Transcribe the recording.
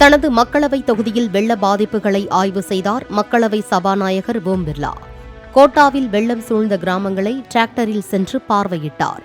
தனது மக்களவை தொகுதியில் வெள்ள பாதிப்புகளை ஆய்வு செய்தார் மக்களவை சபாநாயகர் ஓம் பிர்லா. கோட்டாவில் வெள்ளம் சூழ்ந்த கிராமங்களை டிராக்டரில் சென்று பார்வையிட்டார்.